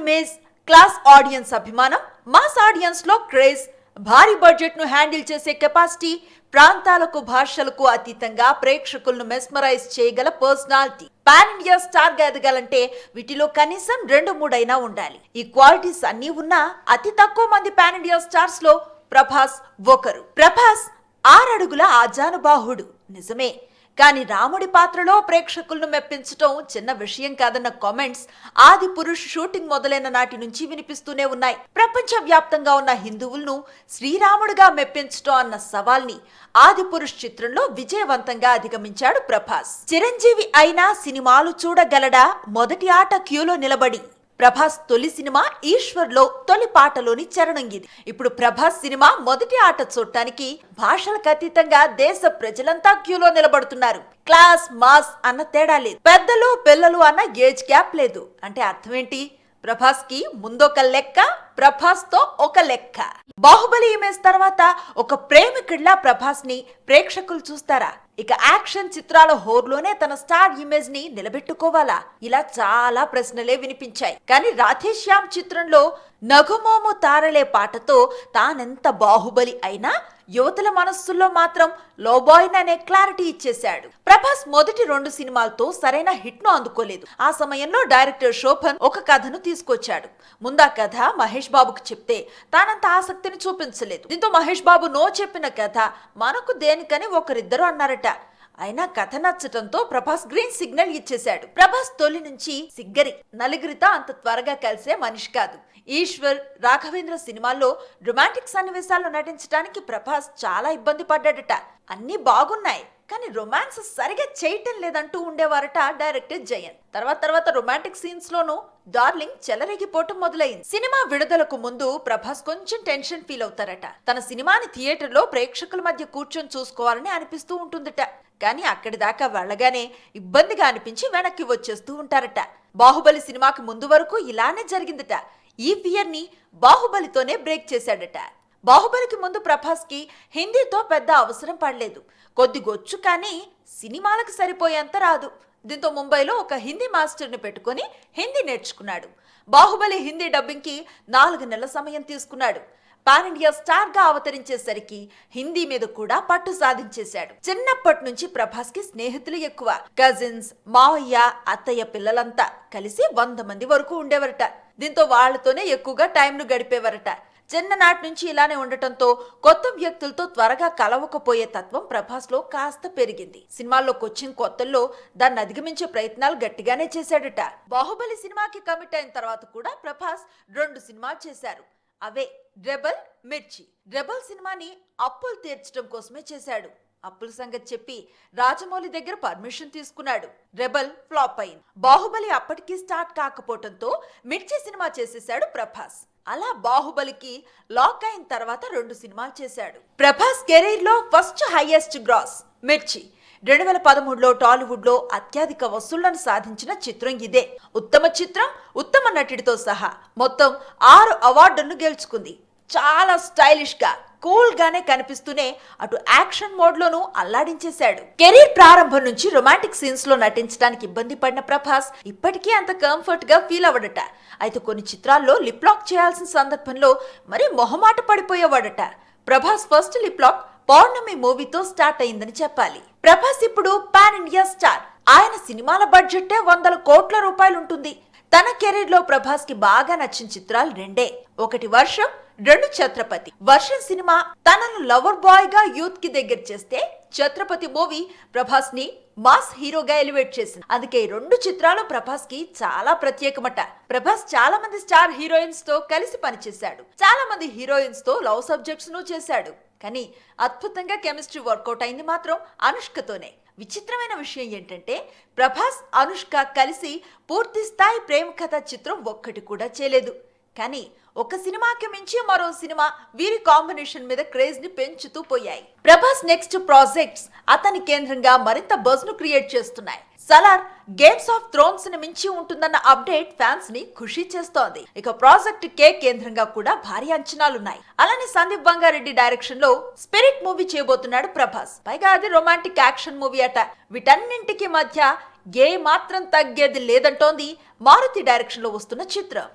Image class audience అభిమానం mass ఆడియన్స్లో craze భారీ బడ్జెట్ను హ్యాండిల్ చేసే కెపాసిటీ ప్రాంతాలకు భాషలకు అతీతంగా ప్రేక్షకులను మెస్మరైజ్ చేయగల పర్సనాలిటీ. పాన్ ఇండియా స్టార్గా ఎదగాలంటే వీటిలో కనీసం రెండు మూడైనా ఉండాలి. ఈ క్వాలిటీస్ అన్నీ ఉన్నా అతి తక్కువ మంది పాన్ ఇండియా స్టార్స్లో ప్రభాస్ ఒకరు. ప్రభాస్ ఆరడుగుల ఆజానుబాహుడు. నిజమే. కానీ రాముడి పాత్రలో ప్రేక్షకులను మెప్పించటం చిన్న విషయం కాదన్న కామెంట్స్ ఆది పురుష్ షూటింగ్ మొదలైన నాటి నుంచి వినిపిస్తూనే ఉన్నాయి. ప్రపంచ వ్యాప్తంగా ఉన్న హిందువులను శ్రీరాముడిగా మెప్పించటం అన్న సవాల్ని ఆది పురుష్ చిత్రంలో విజయవంతంగా అధిగమించాడు ప్రభాస్. చిరంజీవి అయినా సినిమాలు చూడగలడా? మొదటి ఆట క్యూలో నిలబడి ప్రభాస్ తొలి సినిమా ఈశ్వర్లో తొలి పాటలోని చరణం ఇది ఇప్పుడు ప్రభాస్ సినిమా మొదటి ఆట చూడటానికి భాషలకు అతీతంగా దేశ ప్రజలంతా క్యూలో నిలబడుతున్నారు. క్లాస్ మాస్ అన్న తేడా లేదు. పెద్దలు పిల్లలు అన్న ఏజ్ గ్యాప్ లేదు. అంటే అర్థం ఏంటి? ప్రభాస్కి ముందొక లెక్క ప్రభాస్తో ఒక లెక్క. బాహుబలి ఇమేజ్ తర్వాత ఒక ప్రేమికుడిలా ప్రభాస్ని ప్రేక్షకులు చూస్తారా? ఇక యాక్షన్ చిత్రాల హోర్లోనే తన స్టార్ ఇమేజ్ని నిలబెట్టుకోవాలా? ఇలా చాలా ప్రశ్నలే వినిపించాయి. కానీ రాధేశ్యామ్ చిత్రంలో నగుమోము తారలే పాటతో తానెంత బాహుబలి అయినా యువతల మనస్సుల్లో మాత్రం లోబాయిన్ అనే క్లారిటీ ఇచ్చేశాడు. ప్రభాస్ మొదటి రెండు సినిమాలతో సరైన హిట్ను అందుకోలేదు. ఆ సమయంలో డైరెక్టర్ శోభన్ ఒక కథను తీసుకొచ్చాడు. ముందా కథ మహేష్ బాబుకు చెప్తే తానంత ఆసక్తిని చూపించలేదు. దీంతో మహేష్ బాబు నో చెప్పిన కథ మనకు దేనికని ఒకరిద్దరు అన్నారట. అయినా కథ నచ్చటంతో ప్రభాస్ గ్రీన్ సిగ్నల్ ఇచ్చేశాడు. ప్రభాస్ తొలి నుంచి సిగ్గరి. నలుగురితో అంత త్వరగా కలిసే మనిషి కాదు. ఈశ్వర్ రాఘవేంద్ర సినిమాల్లో రొమాంటిక్ సన్నివేశాల్లో నటించడానికి ప్రభాస్ చాలా ఇబ్బంది పడ్డాడట. అన్ని బాగున్నాయి. కానీ రొమాన్స్ సరిగా చేయటం లేదంటూ ఉండేవారట డైరెక్టర్ జయన్. తర్వాత తర్వాత రొమాంటిక్ సీన్స్ లోనూ డార్లింగ్ చెలరేగిపోవటం మొదలైంది. సినిమా విడుదలకు ముందు ప్రభాస్ కొంచెం టెన్షన్ ఫీల్ అవుతారట. తన సినిమాని థియేటర్లో ప్రేక్షకుల మధ్య కూర్చొని చూసుకోవాలని అనిపిస్తూ ఉంటుందట. కానీ అక్కడి దాకా వెళ్ళగానే ఇబ్బందిగా అనిపించి వెనక్కి వచ్చేస్తూ ఉంటారట. బాహుబలి సినిమాకి ముందు వరకు ఇలానే జరిగిందట. ఈ ఫియర్ని బాహుబలితోనే బ్రేక్ చేశాడట. బాహుబలికి ముందు ప్రభాస్కి హిందీతో పెద్ద అవసరం పడలేదు. కొద్దిగొచ్చు కానీ సినిమాలకు సరిపోయేంత రాదు. దీంతో ముంబైలో ఒక హిందీ మాస్టర్ని పెట్టుకొని హిందీ నేర్చుకున్నాడు. బాహుబలి హిందీ డబ్బింగ్కి నాలుగు నెలల సమయం తీసుకున్నాడు. పాన్ ఇండియా స్టార్గా అవతరించేసరికి హిందీ మీద కూడా పట్టు సాధించేశాడు. చిన్నప్పటి నుంచి ప్రభాస్కి స్నేహితులు ఎక్కువ. కజిన్స్ మావయ్య అత్తయ్య పిల్లలంతా కలిసి వంద మంది వరకు ఉండేవరట. దీంతో వాళ్ళతోనే ఎక్కువగా టైంను గడిపేవారట. చిన్ననాటి నుంచి ఇలానే ఉండటంతో కొత్త వ్యక్తులతో త్వరగా కలవకపోయే తత్వం ప్రభాస్లో కాస్త పెరిగింది. సినిమాల్లోకి వచ్చిన కొత్తల్లో దాన్ని అధిగమించే ప్రయత్నాలు గట్టిగానే చేశాడట. బాహుబలి సినిమాకి కమిట్ అయిన తర్వాత కూడా ప్రభాస్ రెండు సినిమాలు చేశారు. అవే రెబల్ మిర్చి. రెబల్ సినిమాని అప్పులు తీర్చడం కోసమే చేశాడు. అప్పుల సంగతి చెప్పి రాజమౌళి దగ్గర పర్మిషన్ తీసుకున్నాడు. రెబల్ ఫ్లాప్ అయింది. బాహుబలి అప్పటికీ స్టార్ట్ కాకపోవడంతో మిర్చి సినిమా చేసేశాడు ప్రభాస్. అలా బాహుబలికి లాక్ అయిన తర్వాత రెండు సినిమాలు చేశాడు. ప్రభాస్ కెరీర్లో ఫస్ట్ హైయెస్ట్ గ్రాస్ మిర్చి. రెండు వేల పదమూడులో టాలీవుడ్లో అత్యధిక వసూళ్ళను సాధించిన చిత్రం ఇదే. ఉత్తమ చిత్రం ఉత్తమ నటుడితో సహా మొత్తం ఆరు అవార్డులను గెలుచుకుంది. చాలా స్టైలిష్గా కూల్ గానే కనిపిస్తూనే అటు యాక్షన్ మోడ్ లోనూ అల్లాడించేశాడు. కెరీర్ ప్రారంభం నుంచి రొమాంటిక్ సీన్స్లో నటించడానికి ఇబ్బంది పడిన ప్రభాస్ ఇప్పటికీ అంత కంఫర్ట్గా ఫీల్ అవ్వడట. అయితే కొన్ని చిత్రాల్లో లిప్ లాక్ చేయాల్సిన సందర్భంలో మరీ మొహమాట పడిపోయేవాడట. Prabhas first lip lock Pournami మూవీతో స్టార్ట్ అయిందని చెప్పాలి. ప్రభాస్ ఇప్పుడు పాన్ ఇండియా స్టార్. ఆయన సినిమాల బడ్జెట్టే వందల కోట్ల రూపాయలు ఉంటుంది తన కెరీర్లో ప్రభాస్కి బాగా నచ్చిన చిత్రాలు రెండే. ఒకటి వర్షం రెండు ఛత్రపతి. వర్షం సినిమా తనను లవర్ బాయ్గా యూత్కి దగ్గర చేస్తే ఛత్రపతి మూవీ ప్రభాస్ని మాస్ హీరోగా ఎలివేట్ చేసింది. అందుకే రెండు చిత్రాలు ప్రభాస్కి చాలా ప్రత్యేకమట. ప్రభాస్ చాలా మంది స్టార్ హీరోయిన్స్తో కలిసి పనిచేశాడు. చాలా మంది హీరోయిన్స్తో లవ్ సబ్జెక్ట్స్ను చేశాడు. కానీ అద్భుతంగా కెమిస్ట్రీ వర్కౌట్ అయింది మాత్రం అనుష్కతోనే. విచిత్రమైన విషయం ఏంటంటే ప్రభాస్ అనుష్క కలిసి పూర్తి స్థాయి ప్రేమ కథ చిత్రం ఒక్కటి కూడా చేయలేదు. కానీ ఒక సినిమాకి మించి మరో సినిమా వీరి కాంబినేషన్ మీద క్రేజ్ని పెంచుతూ పోయాయి. ప్రభాస్ నెక్స్ట్ ప్రాజెక్ట్స్ అతని కేంద్రంగా మరింత బజ్ను క్రియేట్ చేస్తున్నాయి. సలార్ గేమ్స్ ఆఫ్ థ్రోన్స్ని మించి ఉంటుందన్న అప్డేట్ ఫ్యాన్స్ని ఖుషి చేస్తోంది. ఇక ప్రాజెక్ట్ కే కేంద్రంగా కూడా భారీ అంచనాలున్నాయి. అలానే సందీప్ బంగారెడ్డి డైరెక్షన్లో స్పిరిట్ మూవీ చేయబోతున్నాడు ప్రభాస్. పైగా అది రొమాంటిక్ యాక్షన్ మూవీ అట. వీటన్నింటికి మధ్య ఏ మాత్రం తగ్గేది లేదంటోంది మారుతి డైరెక్షన్లో వస్తున్న చిత్రం.